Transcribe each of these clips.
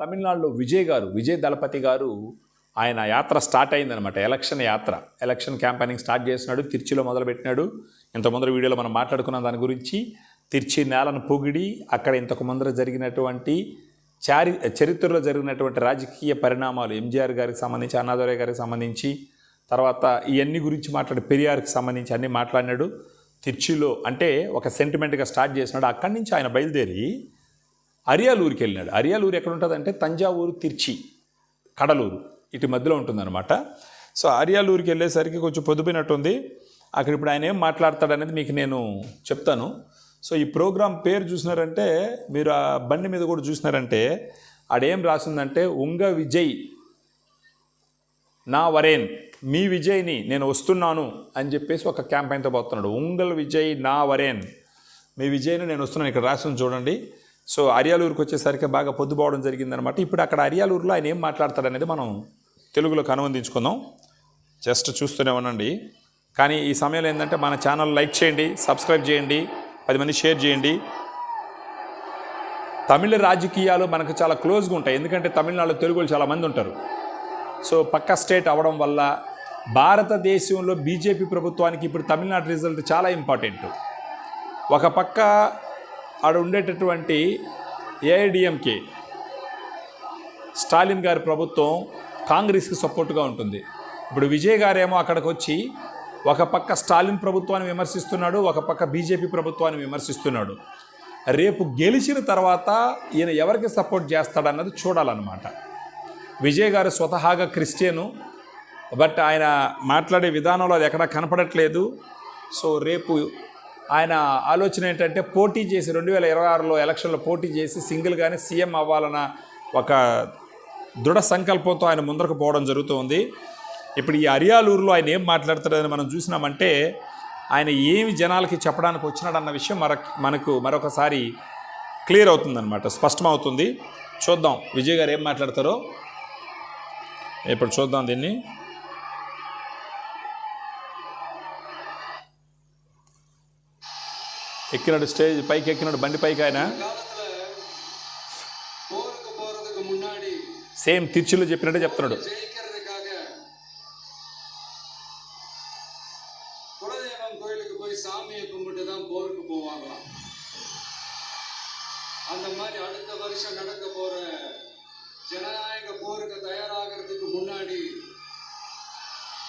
తమిళనాడులో విజయ్ గారు విజయ్ దళపతి గారు ఆయన యాత్ర స్టార్ట్ అయిందనమాట ఎలక్షన్ యాత్ర. ఎలక్షన్ క్యాంపెయినింగ్ స్టార్ట్ చేసినాడు తిరుచిలో మొదలుపెట్టినాడు. ఇంత ముందర వీడియోలో మనం మాట్లాడుకున్న దాని గురించి. తిరిచి నేలను పొగిడి అక్కడ ఇంతకు ముందర జరిగినటువంటి చారి చరిత్రలో జరిగినటువంటి రాజకీయ పరిణామాలు ఎంజీఆర్ గారికి సంబంధించి అన్నాదురై గారికి సంబంధించి తర్వాత ఇవన్నీ గురించి మాట్లాడి పెరియార్కి సంబంధించి అన్నీ మాట్లాడినాడు. తిరుచిలో అంటే ఒక సెంటిమెంట్గా స్టార్ట్ చేసినాడు. అక్కడి నుంచి ఆయన బయలుదేరి అరియాలూరుకి వెళ్ళినాడు అరియాలూరు ఎక్కడ ఉంటుందంటే తంజావూరు తిర్చి కడలూరు. ఇటు మధ్యలో ఉంటుందన్నమాట. సో అరియాలూరుకి వెళ్ళేసరికి కొంచెం పొద్దుపోయినట్టుంది అక్కడ ఇప్పుడు ఆయన ఏం మాట్లాడతాడనేది మీకు నేను చెప్తాను. సో ఈ ప్రోగ్రాం పేరు చూసినారంటే మీరు ఆ బండి మీద కూడా చూసినారంటే ఆడేం రాసిందంటే ఉంగ విజయ్ నా వరేన్ మీ విజయ్ని నేను వస్తున్నాను అని చెప్పేసి ఒక క్యాంపెయిన్తో పోతున్నాడు. ఉంగల్ విజయ్ నా వరేన్ మీ విజయ్ని నేను వస్తున్నాను. ఇక్కడ రాసింది చూడండి. సో అరియాలూరుకి వచ్చేసరికి బాగా పొద్దుపోవడం జరిగిందనమాట ఇప్పుడు అక్కడ అరియాలూరులో ఆయన ఏం మాట్లాడతాడనేది మనం తెలుగులో కనువందించుకుందాం జస్ట్ చూస్తూనే ఉండండి. కానీ ఈ సమయంలో ఏంటంటే మన ఛానల్ లైక్ చేయండి సబ్స్క్రైబ్ చేయండి పది మంది షేర్ చేయండి. తమిళ రాజకీయాలు మనకు చాలా క్లోజ్గా ఉంటాయి. ఎందుకంటే తమిళనాడులో తెలుగులు చాలామంది ఉంటారు. సో పక్క స్టేట్ అవడం వల్ల భారతదేశంలో బీజేపీ ప్రభుత్వానికి ఇప్పుడు తమిళనాడు రిజల్ట్ చాలా ఇంపార్టెంట్. ఒక పక్క ఆడ ఉండేటటువంటి ఏఐడిఎంకే స్టాలిన్ గారి ప్రభుత్వం కాంగ్రెస్కి సపోర్ట్గా ఉంటుంది. ఇప్పుడు విజయ్ గారేమో అక్కడికి వచ్చి ఒక పక్క స్టాలిన్ ప్రభుత్వాన్ని విమర్శిస్తున్నాడు ఒక పక్క బీజేపీ ప్రభుత్వాన్ని విమర్శిస్తున్నాడు. రేపు గెలిచిన తర్వాత ఈయన ఎవరికి సపోర్ట్ చేస్తాడన్నది చూడాలన్నమాట. విజయ్ గారు స్వతహాగా క్రిస్టియను బట్ ఆయన మాట్లాడే విధానంలో అది ఎక్కడా కనపడట్లేదు. సో రేపు ఆయన ఆలోచన ఏంటంటే పోటీ చేసి రెండు వేల ఇరవై ఆరులో ఎలక్షన్లో పోటీ చేసి సింగిల్గానే సీఎం అవ్వాలన్న ఒక దృఢ సంకల్పంతో ఆయన ముందరకు పోవడం జరుగుతుంది. ఇప్పుడు ఈ అరియాలూరులో ఆయన ఏం మాట్లాడతాడని మనం చూసినామంటే ఆయన ఏమి జనాలకి చెప్పడానికి వచ్చినాడన్న విషయం మర మనకు మరొకసారి క్లియర్ అవుతుందన్నమాట స్పష్టమవుతుంది. చూద్దాం విజయ్ గారు ఏం మాట్లాడతారో. ఇప్పుడు చూద్దాం దీన్ని. ఎక్కినాడు స్టేజ్ పైకి ఎక్కినాడు బండి పైకి ఆయన காலத்துல போருக்கு போறதுக்கு முன்னாடி సేమ్ తిర్చిలో చెప్పినట్టే చెప్తున్నాడు ஜெயிக்கிறதுக்காக குலதெய்வம் கோயிலுக்கு போய் சாமியை கும்பிட்டு தான் போருக்கு போவாங்களாம் அந்த மாதிரி அடுத்த வருஷம் நடக்க போற ஜனநாயக போருக்கு தயாராகிறதுக்கு முன்னாடி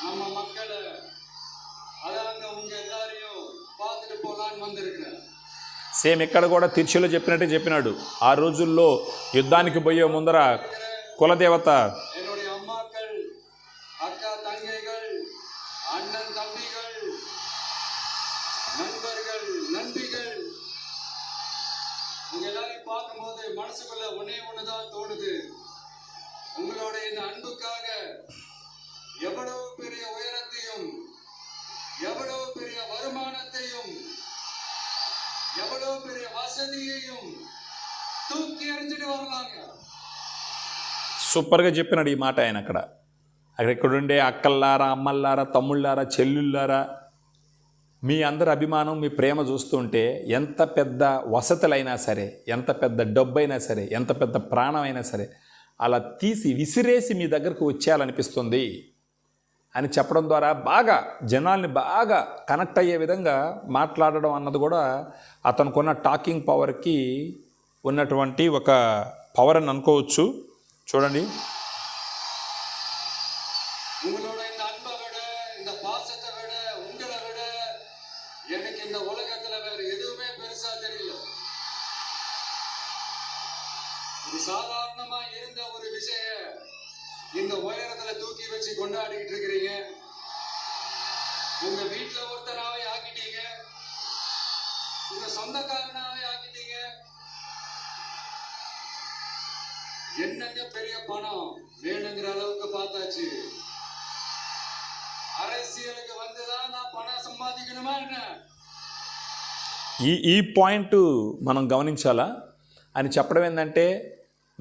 நம்ம மக்களை அதாங்க உங்க எல்லாரையும் பார்த்துட்டு போலான்னு வந்திருக்கிறேன் సేమ్ ఇక్కడ కూడా తిర్చిలో చెప్పినట్టే చెప్పినాడు ఆ రోజుల్లో యుద్ధానికి పోయే ముందర కులదేవత என்னுடைய அம்மாக்கள் அக்கா தங்கைகள் அண்ணன் தம்பிகள் நண்பர்கள் நண்பிகள் உங்க எல்லாரையும் பார்க்கும்போது மனசுக்குள்ள ஒன்னே ஒண்ணுதான் தோணுது உங்களோட இந்த அன்புக்காக எவ்வளவு பெரிய வசதியையும் தூக்கி எறிஞ்சிட்டு வரலாங்க సూపర్గా చెప్పినాడు ఈ మాట ఆయన అక్కడ అక్కడ ఇక్కడ ఉండే అక్కల్లారా అమ్మల్లారా తమ్ముళ్ళారా చెల్లుళ్ళారా మీ అందరి అభిమానం మీ ప్రేమ చూస్తుంటే ఎంత పెద్ద వసతులైనా సరే ఎంత పెద్ద డబ్బు అయినా సరే ఎంత పెద్ద ప్రాణం అయినా సరే అలా తీసి విసిరేసి మీ దగ్గరకు వచ్చేయాలనిపిస్తుంది అని చెప్పడం ద్వారా బాగా జనాల్ని బాగా కనెక్ట్ అయ్యే విధంగా మాట్లాడడం అన్నది కూడా అతనుకున్న టాకింగ్ పవర్కి ఉన్నటువంటి ఒక పవర్ అని అనుకోవచ్చు చూడండి உங்களோட இந்த அன்பை விட இந்த பாசத்தை விட உங்களை விட எனக்கு இந்த உலகத்துல வேற எதுவுமே பெருசா தெரியல ஒரு சாதாரணமா இருந்த ஒரு விஷய இந்த உயரத்துல தூக்கி வச்சு கொண்டாடிட்டு இருக்கிறீங்க உங்க வீட்டுல ஒருத்தனாவே ஆக்கிட்டீங்க உங்க சொந்தக்காரனாவே ஆக்கிட்டீங்க என்னங்க பெரிய பணம் வேணுங்கிற அளவுக்கு பார்த்தாச்சு அரசியலுக்கு வந்துதான் நான் பணம் சம்பாதிக்கணுமா என்ன ఈ ఈ పాయింట్ మనం గమనించాలా అని చెప్పడం ఏంటంటే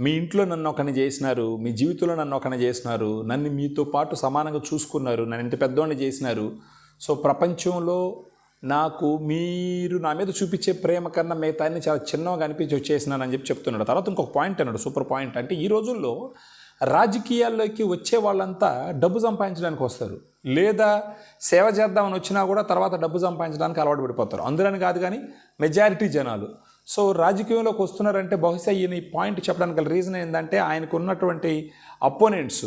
మీ ఇంట్లో నన్ను ఒకని చేసినారు మీ జీవితంలో నన్ను ఒకని చేసినారు నన్ను మీతో పాటు సమానంగా చూసుకున్నారు నన్ను ఇంత పెద్దవాడిని చేసినారు. సో ప్రపంచంలో నాకు మీరు నా మీద చూపించే ప్రేమ కన్నా మిగతా అన్ని చాలా చిన్నగా అనిపించి వచ్చేసినానని చెప్పి చెప్తున్నాడు. తర్వాత ఇంకొక పాయింట్ అన్నాడు సూపర్ పాయింట్ అంటే ఈ రోజుల్లో రాజకీయాల్లోకి వచ్చే వాళ్ళంతా డబ్బు సంపాదించడానికి వస్తారు. లేదా సేవ చేద్దామని వచ్చినా కూడా తర్వాత డబ్బు సంపాదించడానికి అలవాటు పడిపోతారు. అందులోని కాదు కానీ మెజారిటీ జనాలు. సో రాజకీయంలోకి వస్తున్నారంటే బహుశా ఈయన ఈ పాయింట్ చెప్పడానికి గల రీజన్ ఏంటంటే ఆయనకు ఉన్నటువంటి అపోనెంట్స్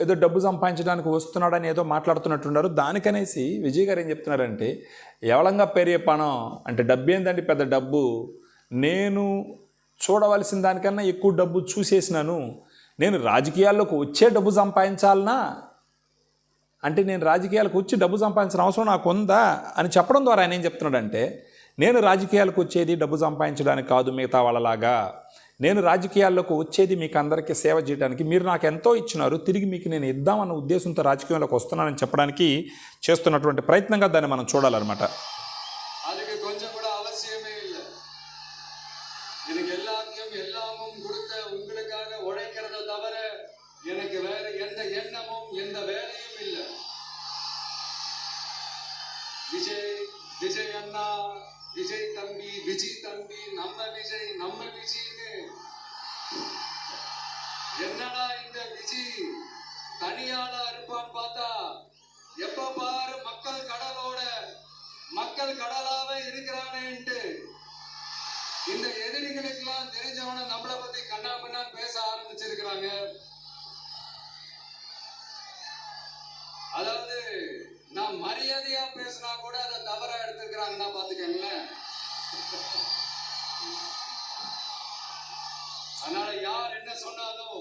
ఏదో డబ్బు సంపాదించడానికి వస్తున్నాడని ఏదో మాట్లాడుతున్నట్టున్నారు. దానికనేసి విజయ్ గారు ఏం చెప్తున్నారంటే ఎవలంగా పెరిగే పణం? అంటే డబ్బు ఏంటంటే పెద్ద డబ్బు? నేను చూడవలసిన దానికన్నా ఎక్కువ డబ్బు చూసేసినాను. నేను రాజకీయాల్లోకి వచ్చే డబ్బు సంపాదించాలనా? అంటే నేను రాజకీయాలకు వచ్చి డబ్బు సంపాదించిన అవసరం నాకు ఉందా? అని చెప్పడం ద్వారా ఆయన ఏం చెప్తున్నాడంటే నేను రాజకీయాలకు వచ్చేది డబ్బు సంపాదించడానికి కాదు మిగతా వాళ్ళలాగా. నేను రాజకీయాల్లోకి వచ్చేది మీకు అందరికీ సేవ చేయడానికి. మీరు నాకు ఎంతో ఇచ్చినారు తిరిగి మీకు నేను ఇద్దామన్న ఉద్దేశంతో రాజకీయంలోకి వస్తున్నానని చెప్పడానికి చేస్తున్నటువంటి ప్రయత్నంగా దాన్ని మనం చూడాలన్నమాట. விஜய் தம்பி விஜய் தம்பி நம்ம விஜய் நம்ம விஜய்னு என்னடா இந்த விஜய் தனியாளா இருப்பான்னு பார்த்தா எப்ப பாரு மக்கள் கடலோட மக்கள் கடலாவே இருக்கிறானேன்ட்டு. இந்த எதிரிகளுக்கெல்லாம் தெரிஞ்சவன நம்மளை பத்தி கண்ணா பின்னான்னு பேச ஆரம்பிச்சிருக்கிறாங்க. அதாவது நான் மரியாதையா பேசினா கூட அதை தவறா எடுத்துக்கிறாங்கன்னா பாத்துக்கங்களேன் அதனால யார் என்ன சொன்னாலும்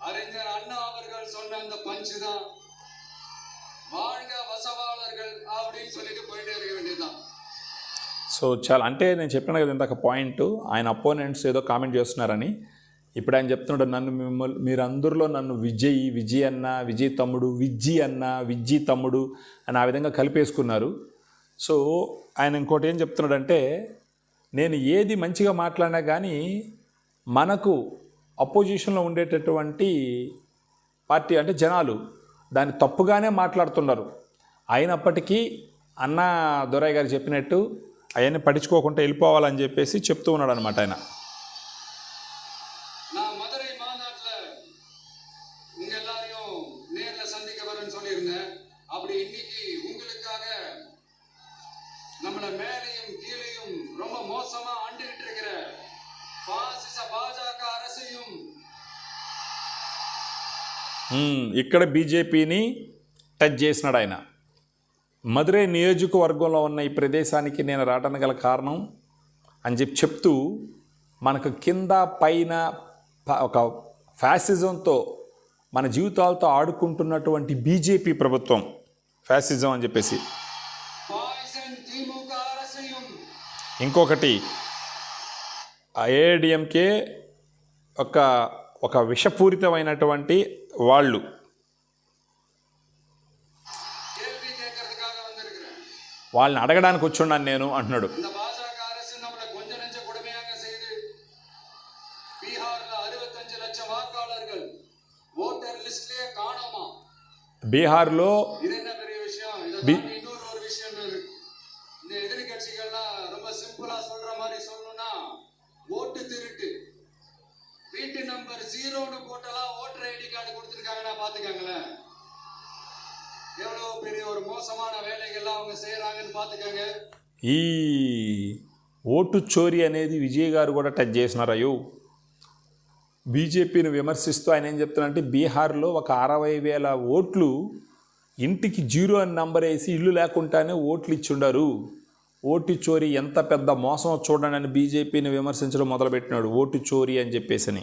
அறிஞர் அண்ணா அவர்கள் சொன்ன அந்த பஞ்சு தான் வாழ்க வசவாளர்கள் அப்படின்னு சொல்லிட்டு போயிட்டே இருக்க வேண்டியதுதான் సో చాలా అంటే నేను చెప్పిన కదా ఇందాక పాయింట్ ఆయన అపోనెంట్స్ ఏదో కామెంట్ చేస్తున్నారని ఇప్పుడు ఆయన చెప్తున్నాడు నన్ను మిమ్మల్ని మీరు అందరిలో నన్ను విజయ్ విజయ్ అన్న విజయ్ తమ్ముడు విజ్జి అన్న విజ్జి తమ్ముడు అని ఆ విధంగా కలిపేసుకున్నారు సో ఆయన ఇంకోటి ఏం చెప్తున్నాడంటే నేను ఏది మంచిగా మాట్లాడినా కానీ మనకు అపోజిషన్లో ఉండేటటువంటి పార్టీ అంటే జనాలు దాన్ని తప్పుగానే మాట్లాడుతున్నారు. అయినప్పటికీ అన్న దొరయ్య గారు చెప్పినట్టు అవన్నీ పట్టించుకోకుండా వెళ్ళిపోవాలని చెప్పేసి చెప్తూ ఉన్నాడు అనమాట ఆయన. மேலையும் கீழையும் ரொம்ப மோசமா ஆண்டுகிட்டு இருக்கிற பாசிச பாஜக அரசையும் మ్మ్, ఇక్కడ బీజేపీని టచ్ చేసినాడు ఆయన మదురై నియోజకవర్గంలో ఉన్న ఈ ప్రదేశానికి నేను రావడానికి గల కారణం అని చెప్పి చెప్తూ మనకు కింద పైన ప- ఒక ఫ్యాసిజంతో మన జీవితాలతో ఆడుకుంటున్నటువంటి బీజేపీ ప్రభుత్వం ఫ్యాసిజం అని చెప్పేసి ఇంకొకటి ఏఐడిఎంకే ఒక ఒక విషపూరితమైనటువంటి వాళ్ళు. వాళ్ళని అడగడానికి వచ్చున్నాను నేను అంటున్నాడు. బీహార్లో బీ நம்பர் ஜீரோன்னு போட்டெல்லாம் ஓட்டர் ஐடி கார்டு கொடுத்துருக்காங்கன்னா பாத்துக்கங்களேன் எவ்வளவு பெரிய ஒரு மோசமான வேலைகள்லாம் அவங்க செய்யறாங்கன்னு பாத்துக்கங்க ఈ ఓటు చోరీ అనేది విజయ్ గారు కూడా టచ్ చేసినారు అయ్యో బీజేపీని విమర్శిస్తూ ఆయన ఏం చెప్తున్నారంటే బీహార్లో ఒక అరవై వేల ఓట్లు ఇంటికి జీరో అని నంబర్ వేసి ఇల్లు లేకుండానే ఓట్లు ఇచ్చుండారు ఓటు చోరీ ఎంత పెద్ద మోసం చూడండి అని బీజేపీని విమర్శించడం మొదలుపెట్టినాడు ఓటు చోరీ అని చెప్పేసి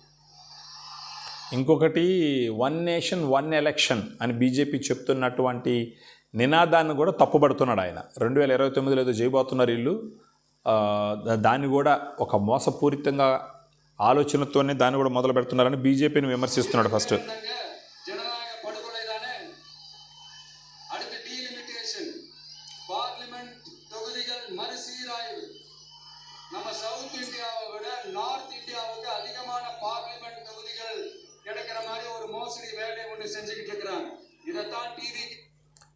ఇంకొకటి వన్ నేషన్ వన్ ఎలక్షన్ అని బీజేపీ చెప్తున్నటువంటి నినాదాన్ని కూడా తప్పుపడుతున్నాడు ఆయన. రెండు వేల ఇరవై తొమ్మిదిలో ఏదో చేయబోతున్నారు వీళ్ళు. దాన్ని కూడా ఒక మోసపూరితంగా ఆలోచనతోనే దాన్ని కూడా మొదలు పెడుతున్నారని బీజేపీని విమర్శిస్తున్నాడు ఫస్ట్.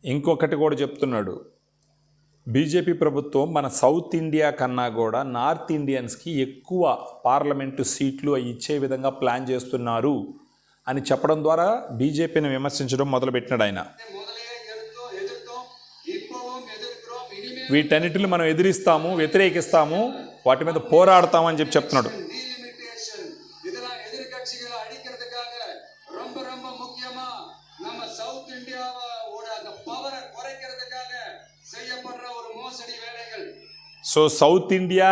ఇంకొకటి కూడా చెప్తున్నాడు. బీజేపీ ప్రభుత్వం మన సౌత్ ఇండియా కన్నా కూడా నార్త్ ఇండియన్స్కి ఎక్కువ పార్లమెంటు సీట్లు ఇచ్చే విధంగా ప్లాన్ చేస్తున్నారు అని చెప్పడం ద్వారా బీజేపీని విమర్శించడం మొదలుపెట్టినాడు ఆయన. వీటన్నిటిని మనం ఎదిరిస్తాము వ్యతిరేకిస్తాము వాటి మీద పోరాడతామని చెప్పి చెప్తున్నాడు. So south India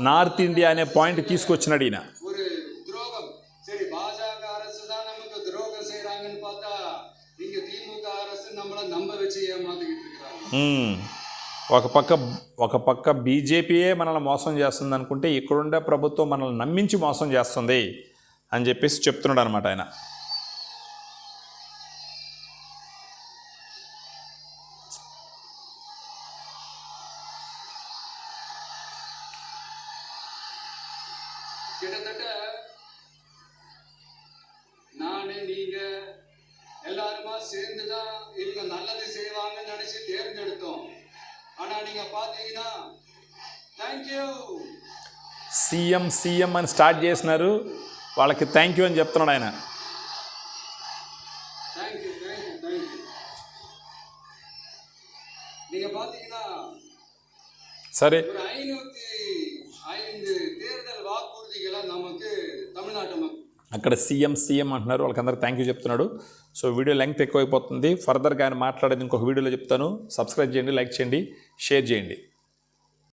north India అనే పాయింట్ తీసుకొచ్చినాడు ఈయన. ఒక పక్క ఒక పక్క బీజేపీయే మనల్ని మోసం చేస్తుంది అనుకుంటే ఇక్కడుండే ప్రభుత్వం మనల్ని నమ్మించి మోసం చేస్తుంది అని చెప్పేసి చెప్తున్నాడు అనమాట ఆయన. கிட்டத்தட்ட நானு நீங்க எல்லாருமா சேர்ந்துதான் இவங்க நல்லது செய்வாங்கன்னு நினைச்சு தேர்ந்தெடுத்தோம் ஆனா நீங்க பாத்தீங்கன்னா தேங்க்யூ సీఎం సీఎం అని స్టార్ట్ చేసినారు వాళ్ళకి థ్యాంక్ యూ అని చెప్తున్నాడు ఆయన தேங்க்யூ தேங்க்யூ தேங்க்யூ நீங்க பாத்தீங்கன்னா సరే అక్కడ సీఎం సీఎం అంటున్నారు. వాళ్ళకందరూ థ్యాంక్ యూ చెప్తున్నాడు. సో వీడియో లెంగ్త్ ఎక్కువైపోతుంది. ఫర్దర్గా ఆయన మాట్లాడేది ఇంకొక వీడియోలో చెప్తాను. సబ్స్క్రైబ్ చేయండి లైక్ చేయండి షేర్ చేయండి.